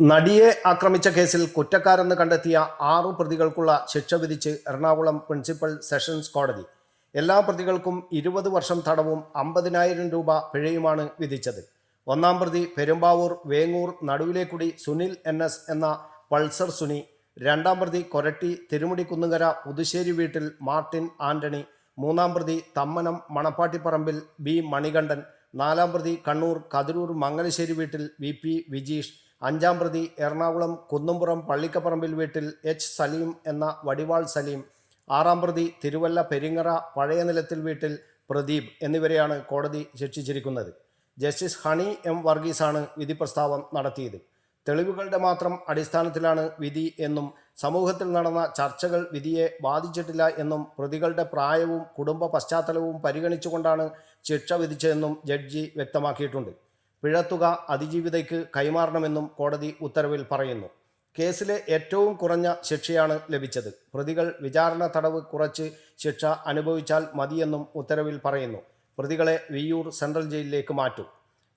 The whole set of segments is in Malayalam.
നടിയെ ആക്രമിച്ച കേസിൽ കുറ്റക്കാരെന്ന് കണ്ടെത്തിയ ആറു പ്രതികൾക്കുള്ള ശിക്ഷ വിധിച്ച് എറണാകുളം പ്രിൻസിപ്പൽ സെഷൻസ് കോടതി. എല്ലാ പ്രതികൾക്കും ഇരുപത് വർഷം തടവും അമ്പതിനായിരം രൂപ പിഴയുമാണ് വിധിച്ചത്. ഒന്നാം പ്രതി പെരുമ്പാവൂർ വേങ്ങൂർ നടുവിലേക്കുടി സുനിൽ എൻ എസ് എന്ന പൾസർ സുനി രണ്ടാം പ്രതി കൊരട്ടി തിരുമുടിക്കുന്നുകര പുതുശ്ശേരി വീട്ടിൽ മാർട്ടിൻ ആന്റണി മൂന്നാം പ്രതി തമ്മനം മണപ്പാട്ടിപ്പറമ്പിൽ ബി മണികണ്ഠൻ നാലാം പ്രതി കണ്ണൂർ കതിരൂർ മംഗലശ്ശേരി വീട്ടിൽ വി പി വിജീഷ് അഞ്ചാം പ്രതി എറണാകുളം കുന്നുംപുറം പള്ളിക്കപ്പറമ്പിൽ വീട്ടിൽ എച്ച് സലീം എന്ന വടിവാൾ സലീം ആറാം പ്രതി തിരുവല്ല പെരിങ്ങറ പഴയ നിലത്തിൽ വീട്ടിൽ പ്രദീപ് എന്നിവരെയാണ് കോടതി ശിക്ഷിച്ചിരിക്കുന്നത്. ജസ്റ്റിസ് ഹണി എം വർഗീസാണ് വിധി പ്രസ്താവം നടത്തിയത്. തെളിവുകളുടെ മാത്രം അടിസ്ഥാനത്തിലാണ് വിധി എന്നും സമൂഹത്തിൽ നടന്ന ചർച്ചകൾ വിധിയെ ബാധിച്ചിട്ടില്ല എന്നും പ്രതികളുടെ പ്രായവും കുടുംബ പശ്ചാത്തലവും പരിഗണിച്ചുകൊണ്ടാണ് ശിക്ഷ വിധിച്ചതെന്നും ജഡ്ജി വ്യക്തമാക്കിയിട്ടുണ്ട്. പിഴത്തുക അതിജീവിതയ്ക്ക് കൈമാറണമെന്നും കോടതി ഉത്തരവിൽ പറയുന്നു. കേസിലെ ഏറ്റവും കുറഞ്ഞ ശിക്ഷയാണ് ലഭിച്ചത്. പ്രതികൾ വിചാരണ തടവ് കുറച്ച് ശിക്ഷ അനുഭവിച്ചാൽ മതിയെന്നും ഉത്തരവിൽ പറയുന്നു. പ്രതികളെ വിയ്യൂർ സെൻട്രൽ ജയിലിലേക്ക് മാറ്റും.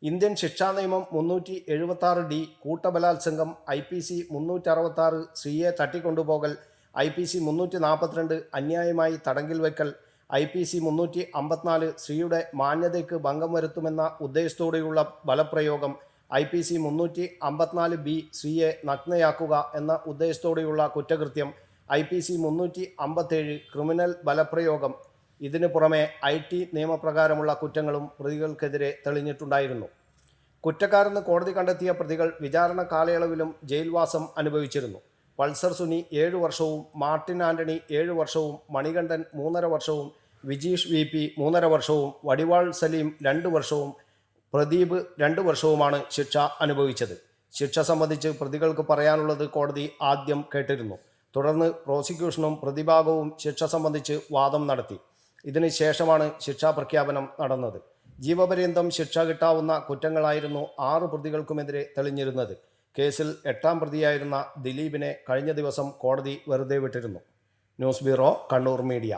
ഇന്ത്യൻ ശിക്ഷാ നിയമം മുന്നൂറ്റി എഴുപത്തി ആറ് ഡി കൂട്ടബലാത്സംഗം ഐ പി സി മുന്നൂറ്റി അറുപത്തി ആറ് സ്ത്രീയെ തട്ടിക്കൊണ്ടുപോകൽ ഐ പി സി മുന്നൂറ്റി നാൽപ്പത്തിരണ്ട് അന്യായമായി തടങ്കിൽ വയ്ക്കൽ ഐ പി സി മുന്നൂറ്റി അമ്പത്തിനാല് സ്ത്രീയുടെ മാന്യതയ്ക്ക് ഭംഗം വരുത്തുമെന്ന ഉദ്ദേശത്തോടെയുള്ള ബലപ്രയോഗം ഐ പി സി മുന്നൂറ്റി അമ്പത്തിനാല് ബി സ്ത്രീയെ നഗ്നയാക്കുക എന്ന ഉദ്ദേശത്തോടെയുള്ള കുറ്റകൃത്യം ഐ പി സി മുന്നൂറ്റി അമ്പത്തേഴ് ക്രിമിനൽ ബലപ്രയോഗം. ഇതിനു പുറമെ ഐ ടി നിയമപ്രകാരമുള്ള കുറ്റങ്ങളും പ്രതികൾക്കെതിരെ തെളിഞ്ഞിട്ടുണ്ടായിരുന്നു. കുറ്റക്കാരെന്ന് കോടതി കണ്ടെത്തിയ പ്രതികൾ വിചാരണ കാലയളവിലും ജയിൽവാസം അനുഭവിച്ചിരുന്നു. പൾസർ സുനി ഏഴ് വർഷവും മാർട്ടിൻ ആന്റണി ഏഴ് വർഷവും മണികണ്ഠൻ മൂന്നര വർഷവും വിജീഷ് വി പി മൂന്നര വർഷവും വടിവാൾ സലീം രണ്ട് വർഷവും പ്രദീപ് രണ്ട് വർഷവുമാണ് ശിക്ഷ അനുഭവിച്ചത്. ശിക്ഷ സംബന്ധിച്ച് പ്രതികൾക്ക് പറയാനുള്ളത് കോടതി ആദ്യം കേട്ടിരുന്നു. തുടർന്ന് പ്രോസിക്യൂഷനും പ്രതിഭാഗവും ശിക്ഷ സംബന്ധിച്ച് വാദം നടത്തി. ഇതിന് ശേഷമാണ് ശിക്ഷാ പ്രഖ്യാപനം നടന്നത്. ജീവപര്യന്തം ശിക്ഷ കിട്ടാവുന്ന കുറ്റങ്ങളായിരുന്നു ആറ് പ്രതികൾക്കുമെതിരെ തെളിഞ്ഞിരുന്നത്. കേസിൽ എട്ടാം പ്രതിയായിരുന്ന ദിലീപിനെ കഴിഞ്ഞ ദിവസം കോടതി വെറുതെ വിട്ടിരുന്നു. News bureau Kannur media.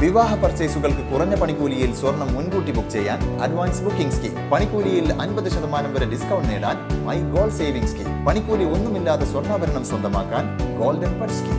വിവാഹ പർച്ചേസുകൾക്ക് കുറഞ്ഞ പണിക്കൂലിയിൽ സ്വർണം മുൻകൂട്ടി ബുക്ക് ചെയ്യാൻ അഡ്വാൻസ് ബുക്കിംഗ് സ്കീം പണിക്കൂലിയിൽ അൻപത് ശതമാനം വരെ ഡിസ്കൗണ്ട് നേടാൻ മൈ ഗോൾഡ് സേവിംഗ് സ്കീം പണിക്കൂലി ഒന്നുമില്ലാതെ സ്വർണാഭരണം സ്വന്തമാക്കാൻ ഗോൾഡൻ പട്ട് സ്കീം